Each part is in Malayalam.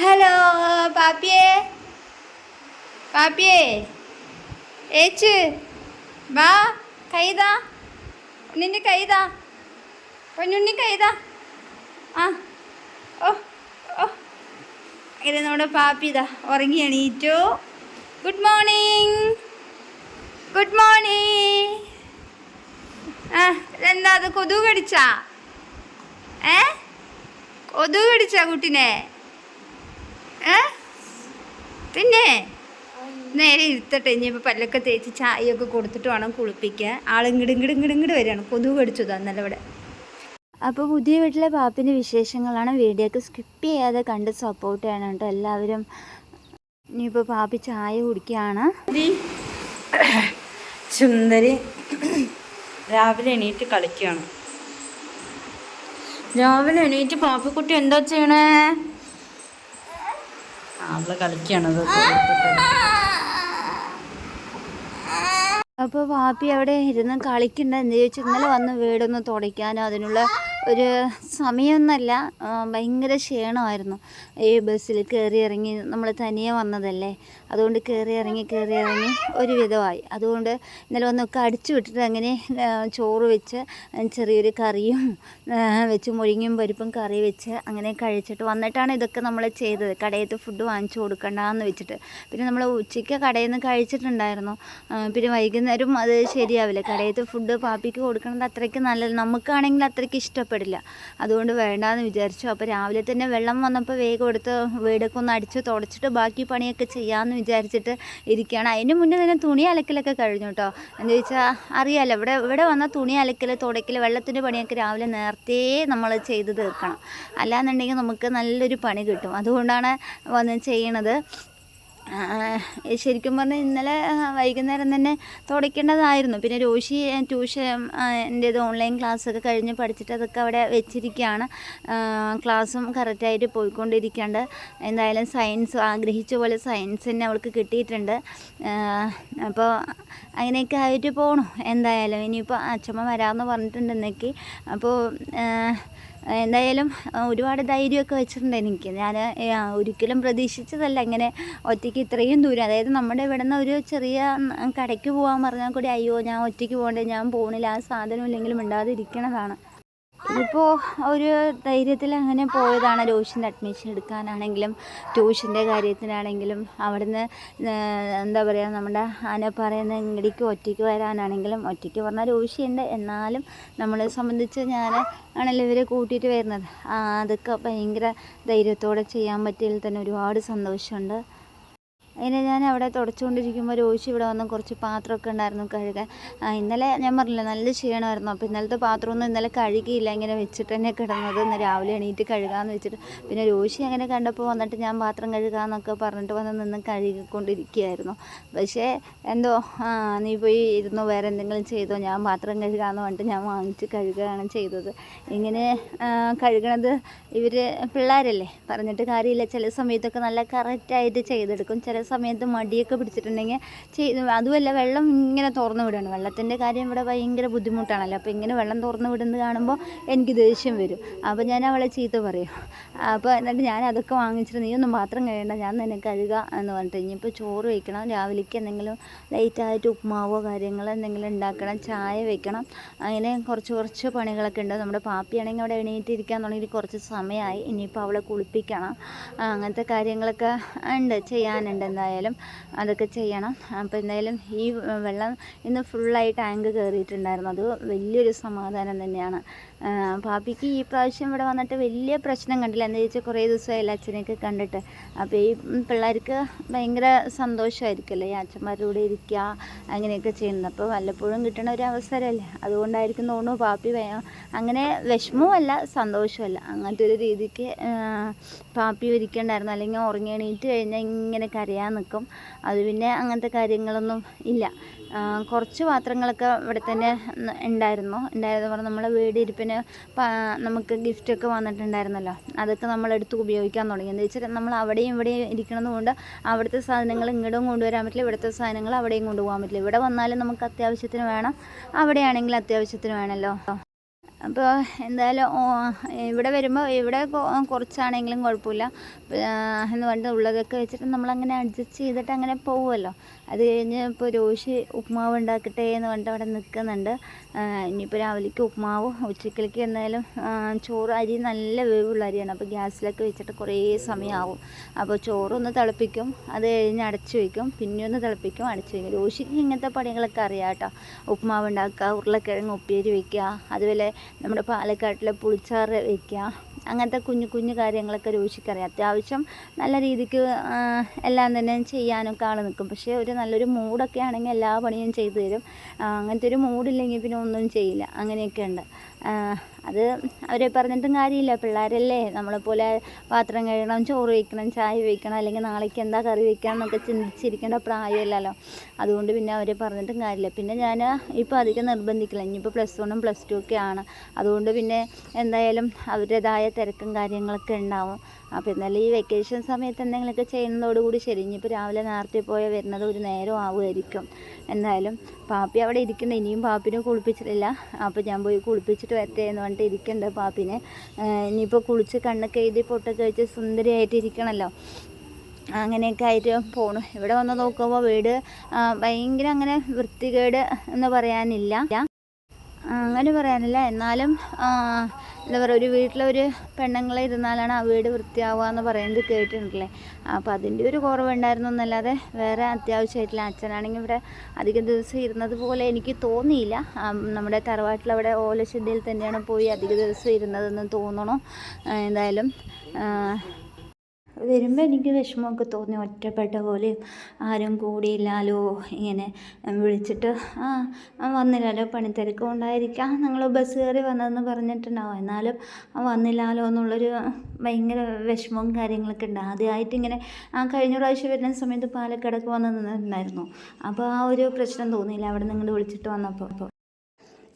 ഹലോ പാപ്പിയേ പാപ്പിയേ ഏച്ച്. വാ കൈതാ. ഉണ്ണിന്റെ കൈതാ. പൊന്നുണ്ണി കൈതാ. ആ. ഓ ഓ. അങ്ങനെ നമ്മുടെ പാപ്പി ഇതാ. ഉറങ്ങി എണീറ്റു. ഗുഡ് മോർണിംഗ് ഗുഡ് മോർണിംഗ് ആ എന്താ അത് കൊതു കടിച്ചാ? ഏ? കൊതു കടിച്ചാ കുട്ടിനെ? ഏ? പിന്നെ? നേരെ ഇരുത്തട്ടെ ഇനിയിപ്പോൾ പല്ലൊക്കെ തേച്ച് ചായയൊക്കെ കൊടുത്തിട്ട് വേണം കുളിപ്പിക്കാൻ. ആളിങ്ങിടിങ്ങിടിങ്ങിടിങ്ങിട് ഇങ്ങട് ഇങ്ങട് ഇങ്ങട് വരികയാണ്. കൊതുക് കടിച്ചു തന്നല്ല ഇവിടെ. അപ്പോൾ പുതിയ വീട്ടിലെ പാപ്പിന്റെ വിശേഷങ്ങളാണ്. വീഡിയോക്ക് സ്കിപ്പ് ചെയ്യാതെ കണ്ട് സപ്പോർട്ട് ചെയ്യണം കേട്ടോ എല്ലാവരും. ഇനിയിപ്പോൾ പാപ്പി ചായ കുടിക്കുകയാണ്. സുന്ദരി. രാവിലെ എണീറ്റ് കളിക്കുകയാണ്. രാവിലെ എണീറ്റ് പാപ്പിക്കുട്ടി എന്താ ചെയ്യണേ? അവൾ കളിക്കണത് അപ്പോൾ പാപ്പി അവിടെ ഇരുന്ന് കളിക്കണ്ട എന്ന് ചോദിച്ചാൽ ഇന്നലെ വന്ന് വീടൊന്ന് തുടയ്ക്കാനോ അതിനുള്ള ഒരു സമയമൊന്നുമല്ല ആ, ഭയങ്കര ക്ഷീണമായിരുന്നു. ഈ ബസ്സിൽ കയറി ഇറങ്ങി നമ്മൾ തനിയെ വന്നതല്ലേ? അതുകൊണ്ട് കയറി ഇറങ്ങി കയറി ഇറങ്ങി ഒരു വിധമായി. അതുകൊണ്ട് ഇന്നലെ ഒന്നൊക്കെ അടിച്ചു വിട്ടിട്ട് അങ്ങനെ ചോറ് വെച്ച് ചെറിയൊരു കറിയും വെച്ച് മുരിങ്ങയും പരിപ്പും കറി വെച്ച് അങ്ങനെ കഴിച്ചിട്ട് വന്നിട്ടാണ് ഇതൊക്കെ നമ്മൾ ചെയ്തത്. കടയത്ത് ഫുഡ് വാങ്ങിച്ചു കൊടുക്കണ്ടെന്ന് വെച്ചിട്ട്. പിന്നെ നമ്മൾ ഉച്ചയ്ക്ക് കടയിൽ നിന്ന് കഴിച്ചിട്ടുണ്ടായിരുന്നു പിന്നെ വൈകുന്നേരം അത് ശരിയാവില്ല. കടയത്ത് ഫുഡ് പാപ്പിക്ക് കൊടുക്കണത് അത്രയ്ക്ക് നല്ലത് നമുക്കാണെങ്കിൽ അത്രയ്ക്ക് ഇഷ്ടപ്പെടില്ല. അതുകൊണ്ട് വേണ്ടാന്ന് വിചാരിച്ചു. അപ്പോൾ രാവിലെ തന്നെ വെള്ളം വന്നപ്പോൾ വേഗം എടുത്ത് വീടൊക്കെ ഒന്ന് അടിച്ച് തുടച്ചിട്ട് ബാക്കി പണിയൊക്കെ ചെയ്യാമെന്ന് വിചാരിച്ചിട്ട് ഇരിക്കുകയാണ്. അതിന് മുന്നേ തന്നെ തുണി അലക്കലൊക്കെ കഴിഞ്ഞു കേട്ടോ എന്താ ചോദിച്ചാൽ അറിയാമല്ലോ ഇവിടെ ഇവിടെ വന്ന തുണി അലക്കൽ തുടയ്ക്കൽ വെള്ളത്തിന്റെ പണിയൊക്കെ രാവിലെ നേരത്തെ നമ്മൾ ചെയ്ത് തീർക്കണം. അല്ലാന്നുണ്ടെങ്കിൽ നമുക്ക് നല്ലൊരു പണി കിട്ടും. അതുകൊണ്ടാണ് വന്ന് ചെയ്യണത്. ശരിക്കും പറഞ്ഞാൽ ഇന്നലെ വൈകുന്നേരം തന്നെ തുടയ്ക്കേണ്ടതായിരുന്നു. പിന്നെ രോഷി ട്യൂഷൻ എന്റേത് ഓൺലൈൻ ക്ലാസ്സൊക്കെ കഴിഞ്ഞ് പഠിച്ചിട്ട് അതൊക്കെ അവിടെ വെച്ചിരിക്കുകയാണ് ക്ലാസ്സും കറക്റ്റായിട്ട് പോയിക്കൊണ്ടിരിക്കേണ്ട. എന്തായാലും സയൻസ് ആഗ്രഹിച്ച പോലെ സയൻസ് തന്നെ അവൾക്ക് കിട്ടിയിട്ടുണ്ട്. അപ്പോൾ അങ്ങനെയൊക്കെ ആയിട്ട് പോകണം എന്തായാലും ഇനിയിപ്പോൾ അച്ഛമ്മ വരാമെന്ന് പറഞ്ഞിട്ടുണ്ട് ഇന്നേക്ക് അപ്പോൾ എന്തായാലും ഒരുപാട് ധൈര്യമൊക്കെ വെച്ചിട്ടുണ്ട് എനിക്ക്. ഞാൻ ഒരിക്കലും പ്രതീക്ഷിച്ചതല്ല ഇങ്ങനെ ഒറ്റയ്ക്ക് ഇത്രയും ദൂരം. അതായത് നമ്മുടെ ഇവിടെ നിന്ന് ഒരു ചെറിയ കടയ്ക്ക് പോകാൻ പറഞ്ഞാൽ കൂടി അയ്യോ ഞാൻ ഒറ്റയ്ക്ക് പോകണ്ടേ ഞാൻ പോകണില്ല ആ സാധനം ഇല്ലെങ്കിലും മിണ്ടാതെ ഇരിക്കണതാണ് ഇതിപ്പോൾ ഒരു ധൈര്യത്തിൽ അങ്ങനെ പോയതാണ്. രോഷിന്റെ അഡ്മിഷൻ എടുക്കാനാണെങ്കിലും ട്യൂഷന്റെ കാര്യത്തിനാണെങ്കിലും അവിടുന്ന് എന്താ പറയുക നമ്മുടെ ആന പറയുന്ന ഇങ്ങടിക്ക് ഒറ്റയ്ക്ക് വരാനാണെങ്കിലും ഒറ്റയ്ക്ക് പറഞ്ഞാൽ രോഷിയുണ്ട്. എന്നാലും നമ്മളെ സംബന്ധിച്ച് ഞാൻ ആണല്ലോ ഇവരെ കൂട്ടിയിട്ട് വരുന്നത്. അതൊക്കെ ഭയങ്കര ധൈര്യത്തോടെ ചെയ്യാൻ പറ്റിയതിൽ തന്നെ ഒരുപാട് സന്തോഷമുണ്ട്. അതിനെ ഞാൻ അവിടെ തുടച്ചുകൊണ്ടിരിക്കുമ്പോൾ രോഹിച്ച് ഇവിടെ വന്ന് കുറച്ച് പാത്രമൊക്കെ ഉണ്ടായിരുന്നു കഴുകാൻ. ഇന്നലെ ഞാൻ പറഞ്ഞില്ല നല്ല ക്ഷീണമായിരുന്നു. അപ്പോൾ ഇന്നലത്തെ പാത്രമൊന്നും ഇന്നലെ കഴുകിയില്ല ഇങ്ങനെ വെച്ചിട്ട് തന്നെ കിടന്നത്. ഇന്ന് രാവിലെ എണീറ്റ് കഴുകാമെന്ന് വെച്ചിട്ട്. പിന്നെ രോഹിച്ച് അങ്ങനെ കണ്ടപ്പോൾ വന്നിട്ട് ഞാൻ പാത്രം കഴുകാമെന്നൊക്കെ പറഞ്ഞിട്ട് വന്ന് നിന്ന് കഴുകിക്കൊണ്ടിരിക്കുകയായിരുന്നു. പക്ഷേ എന്തോ നീ പോയി ഇരുന്നു വേറെ എന്തെങ്കിലും ചെയ്തോ? ഞാൻ പാത്രം കഴുകാമെന്ന് പറഞ്ഞിട്ട് ഞാൻ വാങ്ങിച്ച് കഴുകുകയാണ് ചെയ്തത്. ഇങ്ങനെ കഴുകണത് ഇവർ പിള്ളേരല്ലേ? പറഞ്ഞിട്ട് കാര്യമില്ല. ചില സമയത്തൊക്കെ നല്ല കറക്റ്റായിട്ട് ചെയ്തെടുക്കും. ചില സമയത്ത് മടിയൊക്കെ പിടിച്ചിട്ടുണ്ടെങ്കിൽ ചെയ്ത് അതുമല്ല വെള്ളം ഇങ്ങനെ തുറന്നു വിടുകയാണ് വെള്ളത്തിന്റെ കാര്യം ഇവിടെ ഭയങ്കര ബുദ്ധിമുട്ടാണല്ലോ. അപ്പോൾ ഇങ്ങനെ വെള്ളം തുറന്നു വിടുന്നത് കാണുമ്പോൾ എനിക്ക് ദേഷ്യം വരും. അപ്പോൾ ഞാൻ അവളെ ചീത്ത പറയും. അപ്പോൾ എന്നിട്ട് ഞാൻ അതൊക്കെ വാങ്ങിച്ചിട്ട് നീ ഒന്നും പാത്രം കഴിയണ്ട ഞാൻ തന്നെ കഴുകാം എന്ന് പറഞ്ഞിട്ട്. ഇനിയിപ്പോൾ ചോറ് വയ്ക്കണം രാവിലേക്ക് എന്തെങ്കിലും ലൈറ്റായിട്ട് ഉപ്മാവോ കാര്യങ്ങളോ എന്തെങ്കിലും ഉണ്ടാക്കണം ചായ വയ്ക്കണം അങ്ങനെ കുറച്ച് കുറച്ച് പണികളൊക്കെ ഉണ്ട്. നമ്മുടെ പാപ്പിയാണെങ്കിൽ അവിടെ എണീറ്റിരിക്കാൻ തുടങ്ങി കുറച്ച് സമയമായി. ഇനിയിപ്പോൾ അവളെ കുളിപ്പിക്കണം. അങ്ങനത്തെ കാര്യങ്ങളൊക്കെ ഉണ്ട് ചെയ്യാനുണ്ട് എന്തായാലും. അതൊക്കെ ചെയ്യണം. അപ്പോൾ എന്തായാലും ഈ വെള്ളം ഇന്ന് ഫുള്ളായി ടാങ്ക് കയറിയിട്ടുണ്ടായിരുന്നു അത് വലിയൊരു സമാധാനം തന്നെയാണ്. പാപ്പിക്ക് ഈ പ്രാവശ്യം ഇവിടെ വന്നിട്ട് വലിയ പ്രശ്നം കണ്ടില്ല. എന്താ ചോദിച്ചാൽ കുറേ ദിവസമായില്ല അച്ഛനെയൊക്കെ കണ്ടിട്ട്. അപ്പോൾ ഈ പിള്ളേർക്ക് ഭയങ്കര സന്തോഷമായിരിക്കുമല്ലോ ഈ അച്ഛന്മാരുടെ കൂടെ ഇരിക്കുക അങ്ങനെയൊക്കെ ചെയ്യുന്നത്. അപ്പോൾ വല്ലപ്പോഴും കിട്ടണ ഒരു അവസരമല്ലേ? അതുകൊണ്ടായിരിക്കും തോന്നുന്നു പാപ്പി അങ്ങനെ വിഷമവുമല്ല സന്തോഷമല്ല അങ്ങനത്തെ ഒരു രീതിക്ക് പാപ്പി ഇരിക്കണ്ടായിരുന്നു. അല്ലെങ്കിൽ ഉറങ്ങി എണീറ്റ് കഴിഞ്ഞാൽ ഇങ്ങനെ കരയാൻ നിൽക്കും. അത് പിന്നെ അങ്ങനത്തെ കാര്യങ്ങളൊന്നും ഇല്ല. കുറച്ച് പാത്രങ്ങളൊക്കെ ഇവിടെ തന്നെ ഉണ്ടായിരുന്നു. ഉണ്ടായിരുന്നു പറഞ്ഞാൽ നമ്മളെ വീട് ഇരിപ്പിന് പ- നമുക്ക് ഗിഫ്റ്റൊക്കെ വന്നിട്ടുണ്ടായിരുന്നല്ലോ. അതൊക്കെ നമ്മൾ നമ്മളെടുത്ത് ഉപയോഗിക്കാൻ തുടങ്ങി. എന്ന് വെച്ചാൽ നമ്മൾ അവിടെയും ഇവിടെയും ഇരിക്കണത് കൊണ്ട് അവിടുത്തെ സാധനങ്ങൾ ഇങ്ങോട്ടും കൊണ്ടുവരാൻ പറ്റില്ല. ഇവിടുത്തെ സാധനങ്ങൾ അവിടെയും കൊണ്ടുപോകാൻ പറ്റില്ല. ഇവിടെ വന്നാലും നമുക്ക് അത്യാവശ്യത്തിന് വേണം. അവിടെയാണെങ്കിൽ അത്യാവശ്യത്തിന് വേണമല്ലോ. അപ്പോൾ എന്തായാലും ഇവിടെ വരുമ്പോൾ ഇവിടെ കുറച്ചാണെങ്കിലും കുഴപ്പമില്ല. എന്ന് പറഞ്ഞിട്ട് ഉള്ളതൊക്കെ വെച്ചിട്ട് നമ്മളങ്ങനെ അഡ്ജസ്റ്റ് ചെയ്തിട്ട് അങ്ങനെ പോകുമല്ലോ അത് കഴിഞ്ഞ് ഇപ്പോൾ രോഷി ഉപ്മാവ് ഉണ്ടാക്കട്ടെ എന്ന് പറഞ്ഞിട്ട് അവിടെ നിൽക്കുന്നുണ്ട്. ഇനിയിപ്പോൾ രാവിലേക്ക് ഉപ്മാവും ഉച്ചക്കലേക്ക് എന്തായാലും ചോറ് അരി നല്ല വേവുള്ള അരിയാണ്. അപ്പോൾ ഗ്യാസിലൊക്കെ വെച്ചിട്ട് കുറേ സമയമാവും അപ്പോൾ ചോറൊന്ന് തിളപ്പിക്കും അത് കഴിഞ്ഞ് അടച്ചു വയ്ക്കും പിന്നെ ഒന്ന് തിളപ്പിക്കും അടച്ചു വയ്ക്കും രോഷിക്ക് ഇങ്ങനത്തെ പണികളൊക്കെ അറിയാം കേട്ടോ. ഉപ്മാവ് ഉണ്ടാക്കുക ഉരുളക്കിഴങ്ങ് ഉപ്പേരി വയ്ക്കുക അതുപോലെ നമ്മുടെ പാലക്കാട്ടിലെ പുളിച്ചാറ് വയ്ക്കുക അങ്ങനത്തെ കുഞ്ഞു കുഞ്ഞു കാര്യങ്ങളൊക്കെ രോഷിക്കറിയാം അത്യാവശ്യം നല്ല രീതിക്ക് എല്ലാം തന്നെ ചെയ്യാനൊക്കെ ആൾ നിൽക്കും പക്ഷേ ഒരു നല്ലൊരു മൂഡൊക്കെ ആണെങ്കിൽ എല്ലാ പണിയും ചെയ്തു തരും. അങ്ങനത്തെ ഒരു മൂഡില്ലെങ്കിൽ പിന്നെ ഒന്നും ചെയ്യില്ല. അങ്ങനെയൊക്കെ ഉണ്ട്. അത് അവരെ പറഞ്ഞിട്ടും കാര്യമില്ല. പിള്ളേരല്ലേ നമ്മളെപ്പോലെ പാത്രം കഴുകണം ചോറ് വയ്ക്കണം ചായ വയ്ക്കണം അല്ലെങ്കിൽ നാളേക്ക് എന്താ കറി വയ്ക്കണം എന്നൊക്കെ ചിന്തിച്ചിരിക്കേണ്ട പ്രായമല്ലല്ലോ. അതുകൊണ്ട് പിന്നെ അവരെ പറഞ്ഞിട്ടും കാര്യമില്ല. പിന്നെ ഞാൻ ഇപ്പോൾ അധികം നിർബന്ധിക്കില്ല. ഇനിയിപ്പോൾ പ്ലസ് വണ്ണും പ്ലസ് ടു ഒക്കെ ആണ്. അതുകൊണ്ട് പിന്നെ എന്തായാലും അവരുടേതായ തിരക്കും കാര്യങ്ങളൊക്കെ ഉണ്ടാവും. അപ്പോൾ എന്നാലും ഈ വെക്കേഷൻ സമയത്ത് എന്തെങ്കിലുമൊക്കെ ചെയ്യുന്നതോടുകൂടി ശരി. ഇനിയിപ്പോൾ രാവിലെ നേരത്തെ പോയാൽ വരുന്നത് ഒരു നേരം ആവുമായിരിക്കും. എന്തായാലും പാപ്പി അവിടെ ഇരിക്കുന്നത് ഇനിയും പാപ്പിനെ കുളിപ്പിച്ചിട്ടില്ല. അപ്പോൾ ഞാൻ പോയി കുളിപ്പിച്ചിട്ട് വരട്ടെ എന്ന് പറഞ്ഞിട്ട് ഇരിക്കണ്ട പാപ്പിനെ. ഇനിയിപ്പോൾ കുളിച്ച് കണ്ണൊക്കെ എഴുതി പൊട്ടൊക്കെ വെച്ച് സുന്ദരിയായിട്ട് ഇരിക്കണമല്ലോ അങ്ങനെയൊക്കെ ആയിട്ട് പോണു. ഇവിടെ വന്ന് നോക്കുമ്പോൾ വീട് ഭയങ്കര അങ്ങനെ വൃത്തികേട് എന്ന് പറയാനില്ല. അങ്ങനെ പറയാനില്ല. എന്നാലും എന്താ പറയുക ഒരു വീട്ടിലൊരു പെണ്ണുങ്ങളെ ഇരുന്നാലാണ് ആ വീട് വൃത്തിയാവുക എന്ന് പറയുന്നത് കേട്ടിട്ടുണ്ടല്ലേ? അപ്പോൾ അതിന്റെ ഒരു കുറവുണ്ടായിരുന്നു എന്നല്ലാതെ വേറെ അത്യാവശ്യമായിട്ടില്ല. അച്ഛനാണെങ്കിൽ ഇവിടെ അധികം ദിവസം ഇരുന്നത് പോലെ എനിക്ക് തോന്നിയില്ല. നമ്മുടെ തറവാട്ടിലവിടെ ഓലശുദ്ധിയിൽ തന്നെയാണ് പോയി അധിക ദിവസം ഇരുന്നതെന്ന് തോന്നണോ. എന്തായാലും വരുമ്പോൾ എനിക്ക് വിഷമമൊക്കെ തോന്നി ഒറ്റപ്പെട്ട പോലെയും ആരും കൂടിയില്ലാലോ ഇങ്ങനെ വിളിച്ചിട്ട് ആ വന്നില്ലല്ലോ പണിത്തിരക്ക് കൊണ്ടായിരിക്കാം. നിങ്ങൾ ബസ് കയറി വന്നതെന്ന് പറഞ്ഞിട്ടുണ്ടാവും. എന്നാലും വന്നില്ലാലോ എന്നുള്ളൊരു ഭയങ്കര വിഷമവും കാര്യങ്ങളൊക്കെ ഉണ്ട്. ആദ്യമായിട്ട് ഇങ്ങനെ ആ കഴിഞ്ഞ പ്രാവശ്യം വരുന്ന സമയത്ത് പാലക്കാടൊക്കെ വന്ന് നിന്നിട്ടുണ്ടായിരുന്നു അപ്പോൾ ആ ഒരു പ്രശ്നം തോന്നിയില്ല. അവിടെ നിങ്ങൾ വിളിച്ചിട്ട് വന്നപ്പോൾ അപ്പോൾ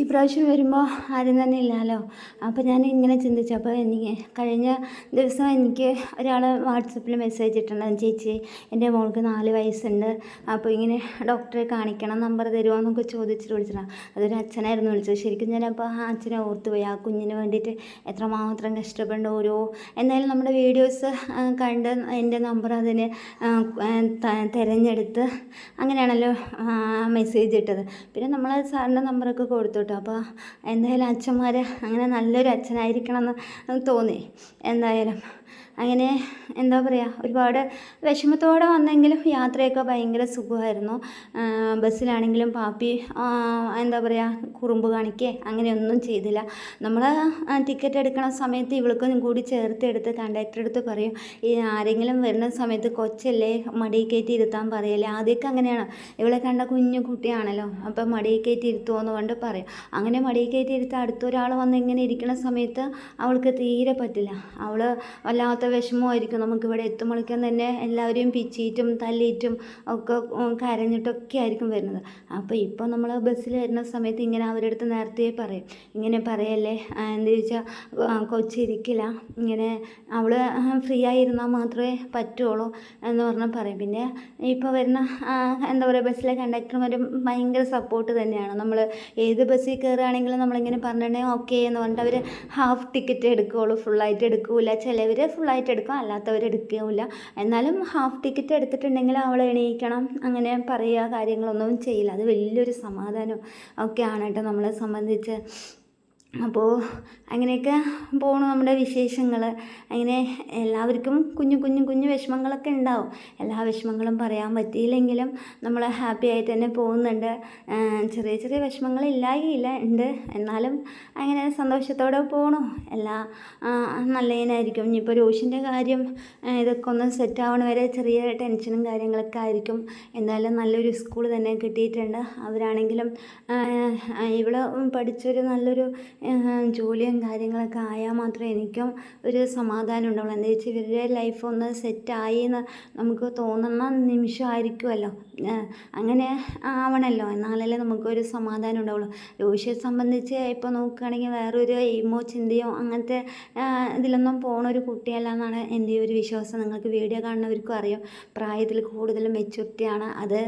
ഈ പ്രാവശ്യം വരുമ്പോൾ ആരും തന്നെ ഇല്ലല്ലോ അപ്പോൾ ഞാൻ ഇങ്ങനെ ചിന്തിച്ചു. അപ്പോൾ എനിക്ക് കഴിഞ്ഞ ദിവസം എനിക്ക് ഒരാൾ വാട്സപ്പിൽ മെസ്സേജ് ഇട്ടിട്ടുണ്ടായിരുന്നു ചേച്ചി എന്റെ മോൾക്ക് നാല് വയസ്സുണ്ട്. അപ്പോൾ ഇങ്ങനെ ഡോക്ടറെ കാണിക്കണം നമ്പർ തരുമോ എന്നൊക്കെ ചോദിച്ചിട്ട് വിളിച്ചിട്ടാണ് അതൊരു അച്ഛനായിരുന്നു വിളിച്ചത്. ശരിക്കും ഞാൻ അപ്പോൾ ആ അച്ഛനെ ഓർത്തുപോയി ആ കുഞ്ഞിന് വേണ്ടിയിട്ട് എത്രമാത്രം കഷ്ടപ്പെടേണ്ട ഓരോ എന്തായാലും നമ്മുടെ വീഡിയോസ് കണ്ട് എന്റെ നമ്പർ അതിന് തിരഞ്ഞെടുത്ത് അങ്ങനെയാണല്ലോ മെസ്സേജ് ഇട്ടത്. പിന്നെ നമ്മൾ സാറിന്റെ നമ്പറൊക്കെ കൊടുത്തു. കേട്ടോ. അപ്പോൾ എന്തായാലും അച്ഛന്മാർ അങ്ങനെ നല്ലൊരു അച്ഛനായിരിക്കണം എന്ന് തോന്നി. എന്തായാലും അങ്ങനെ എന്താ പറയുക ഒരുപാട് വിഷമത്തോടെ വന്നെങ്കിലും യാത്രയൊക്കെ ഭയങ്കര സുഖമായിരുന്നു. ബസ്സിലാണെങ്കിലും പാപ്പി എന്താ പറയുക കുറുമ്പ് കാണിക്കേ അങ്ങനെയൊന്നും ചെയ്തില്ല. നമ്മൾ ടിക്കറ്റ് എടുക്കണ സമയത്ത് ഇവൾക്കും കൂടി ചേർത്തെടുത്ത് കണ്ടക്ടർ അടുത്ത് പറയും ഈ ആരെങ്കിലും വരുന്ന സമയത്ത് കൊച്ചല്ലേ മടി കയറ്റി ഇരുത്താൻ പറയല്ലേ ആദ്യമൊക്കെ അങ്ങനെയാണ്. ഇവളെ കണ്ട കുഞ്ഞു കുട്ടിയാണല്ലോ അപ്പം മടി കയറ്റി ഇരുത്തുമോ എന്ന് കൊണ്ട് പറയും. അങ്ങനെ മടി കയറ്റി ഇരുത്ത അടുത്തൊരാൾ വന്ന് ഇങ്ങനെ ഇരിക്കുന്ന സമയത്ത് അവൾക്ക് തീരെ പറ്റില്ല. അവൾ വല്ലാത്ത വിഷമമായിരിക്കും. നമുക്കിവിടെ എത്തുമ്പോഴേക്കും തന്നെ എല്ലാവരെയും പിച്ചിയിട്ടും തല്ലിയിട്ടും ഒക്കെ കരഞ്ഞിട്ടൊക്കെ ആയിരിക്കും വരുന്നത്. അപ്പോൾ ഇപ്പോൾ നമ്മൾ ബസ്സിൽ വരുന്ന സമയത്ത് ഇങ്ങനെ അവരുടെ അടുത്ത് നേരത്തെ പറയും. ഇങ്ങനെ പറയല്ലേ എന്താ ചോദിച്ചാൽ കൊച്ചിരിക്കില്ല ഇങ്ങനെ അവൾ ഫ്രീ ആയിരുന്നാൽ മാത്രമേ പറ്റുള്ളൂ എന്ന് പറഞ്ഞാൽ പറയും. പിന്നെ ഇപ്പോൾ വരുന്ന എന്താ പറയുക ബസ്സിലെ കണ്ടക്ടർമാരും ഭയങ്കര സപ്പോർട്ട് തന്നെയാണ്. നമ്മൾ ഏത് ബസ്സിൽ കയറുകയാണെങ്കിലും നമ്മളിങ്ങനെ പറഞ്ഞിട്ടുണ്ടെങ്കിൽ ഓക്കെ എന്ന് പറഞ്ഞിട്ട് അവർ ഹാഫ് ടിക്കറ്റ് എടുക്കുകയുള്ളൂ ഫുള്ളായിട്ട് എടുക്കില്ല ചിലവർ ഫുള്ളായിട്ട് എടുക്കും. അല്ലാത്തവർ എടുക്കുകയില്ല എന്നാലും ഹാഫ് ടിക്കറ്റ് എടുത്തിട്ടുണ്ടെങ്കിൽ അവൾ എണീക്കണം. അങ്ങനെ പറയുക കാര്യങ്ങളൊന്നും ചെയ്യില്ല. അത് വലിയൊരു സമാധാനം ഒക്കെയാണ് കേട്ടോ നമ്മളെ സംബന്ധിച്ച്. അപ്പോൾ അങ്ങനെയൊക്കെ പോണു നമ്മുടെ വിശേഷങ്ങൾ അങ്ങനെ എല്ലാവർക്കും കുഞ്ഞു കുഞ്ഞു കുഞ്ഞു വിഷമങ്ങളൊക്കെ ഉണ്ടാവും. എല്ലാ വിഷമങ്ങളും പറയാൻ പറ്റിയില്ലെങ്കിലും നമ്മൾ ഹാപ്പി ആയിട്ട് തന്നെ പോകുന്നുണ്ട്. ചെറിയ ചെറിയ വിഷമങ്ങൾ ഇല്ലായില്ല ഉണ്ട്. എന്നാലും അങ്ങനെ സന്തോഷത്തോടെ പോണു. എല്ലാ നല്ലതിനായിരിക്കും. ഇനിയിപ്പോൾ രോഷിന്റെ കാര്യം ഇതൊക്കെ ഒന്ന് സെറ്റ് വരെ ചെറിയ ടെൻഷനും കാര്യങ്ങളൊക്കെ ആയിരിക്കും. എന്തായാലും നല്ലൊരു സ്കൂൾ തന്നെ കിട്ടിയിട്ടുണ്ട്. അവരാണെങ്കിലും ഇവിടെ പഠിച്ചൊരു നല്ലൊരു ജോലിയും കാര്യങ്ങളൊക്കെ ആയാൽ മാത്രമേ എനിക്കും ഒരു സമാധാനം ഉണ്ടാവുള്ളൂ. എന്താ വെച്ചാൽ ഇവരുടെ ലൈഫ് ഒന്ന് സെറ്റായി എന്ന് നമുക്ക് തോന്നുന്ന നിമിഷമായിരിക്കുമല്ലോ. അങ്ങനെ ആവണമല്ലോ എന്നാലല്ലേ നമുക്കൊരു സമാധാനം ഉണ്ടാവുള്ളൂ. രോഷിയെ സംബന്ധിച്ച് ഇപ്പോൾ നോക്കുകയാണെങ്കിൽ വേറൊരു എയിമോ ചിന്തയോ അങ്ങനത്തെ ഇതിലൊന്നും പോണ ഒരു കുട്ടിയല്ല എന്നാണ് എന്റെ ഒരു വിശ്വാസം. നിങ്ങൾക്ക് വീഡിയോ കാണുന്നവർക്കും അറിയാം. പ്രായത്തിൽ കൂടുതൽ മെച്യൂരിറ്റിയാണ് അത്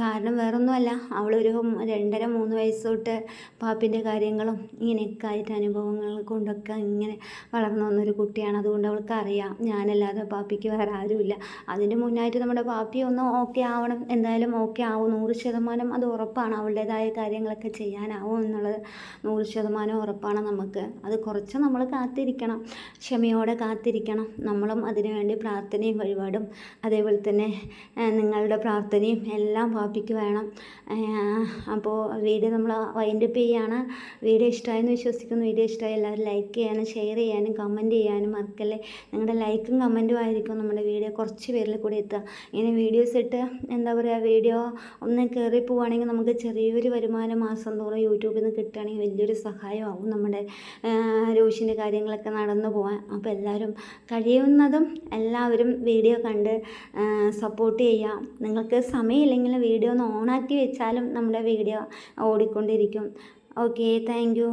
കാരണം വേറൊന്നുമല്ല. അവളൊരു രണ്ടര മൂന്ന് വയസ്സ് തൊട്ട് പാപ്പിന്റെ കാര്യങ്ങളും ഇങ്ങനെ അങ്ങനെയൊക്കെ അനുഭവങ്ങൾ കൊണ്ടൊക്കെ ഇങ്ങനെ വളർന്നു വന്നൊരു കുട്ടിയാണ്. അതുകൊണ്ട് അവൾക്ക് അറിയാം ഞാനല്ലാതെ പാപ്പിക്ക് വേറെ ആരുമില്ല. അതിന് മുന്നായിട്ട് നമ്മുടെ പാപ്പി ഒന്ന് ഓക്കെ ആവണം. എന്തായാലും ഓക്കെ ആവും. നൂറ് ശതമാനം അത് ഉറപ്പാണ്. അവളുടേതായ കാര്യങ്ങളൊക്കെ ചെയ്യാനാവും എന്നുള്ളത് നൂറ് ശതമാനം ഉറപ്പാണ് നമുക്ക്. അത് കുറച്ച് നമ്മൾ കാത്തിരിക്കണം. ക്ഷമയോടെ കാത്തിരിക്കണം. നമ്മളും അതിനുവേണ്ടി പ്രാർത്ഥനയും വഴിപാടും അതേപോലെ തന്നെ നിങ്ങളുടെ പ്രാർത്ഥനയും എല്ലാം പാപ്പിക്ക് വേണം. അപ്പോൾ വീഡിയോ നമ്മൾ വൈൻഡപ്പ് ചെയ്യാണ്. വീഡിയോ ഇഷ്ടമായെന്ന് വിശ്വസിക്കുന്നു. വീഡിയോ ഇഷ്ടമായി എല്ലാവരും ലൈക്ക് ചെയ്യാനും ഷെയർ ചെയ്യാനും കമന്റ് ചെയ്യാനും മറക്കല്ലേ. നിങ്ങളുടെ ലൈക്കും കമന്റും ആയിരിക്കും നമ്മുടെ വീഡിയോ കുറച്ച് പേരിൽ കൂടി എത്തുക. ഇങ്ങനെ വീഡിയോസ് ഇട്ട് എന്താ പറയുക വീഡിയോ ഒന്ന് കയറി പോവുകയാണെങ്കിൽ നമുക്ക് ചെറിയൊരു വരുമാനം മാസം തോറും യൂട്യൂബിൽ നിന്ന് കിട്ടുകയാണെങ്കിൽ വലിയൊരു സഹായമാകും നമ്മുടെ രോഷിന്റെ കാര്യങ്ങളൊക്കെ നടന്നു പോകാൻ അപ്പോൾ എല്ലാവരും കഴിയുന്നതും എല്ലാവരും വീഡിയോ കണ്ട് സപ്പോർട്ട് ചെയ്യുക. നിങ്ങൾക്ക് സമയമില്ലെങ്കിൽ വീഡിയോ ഒന്ന് ഓണാക്കി വെച്ചാലും നമ്മുടെ വീഡിയോ ഓടിക്കൊണ്ടിരിക്കും. Okay thank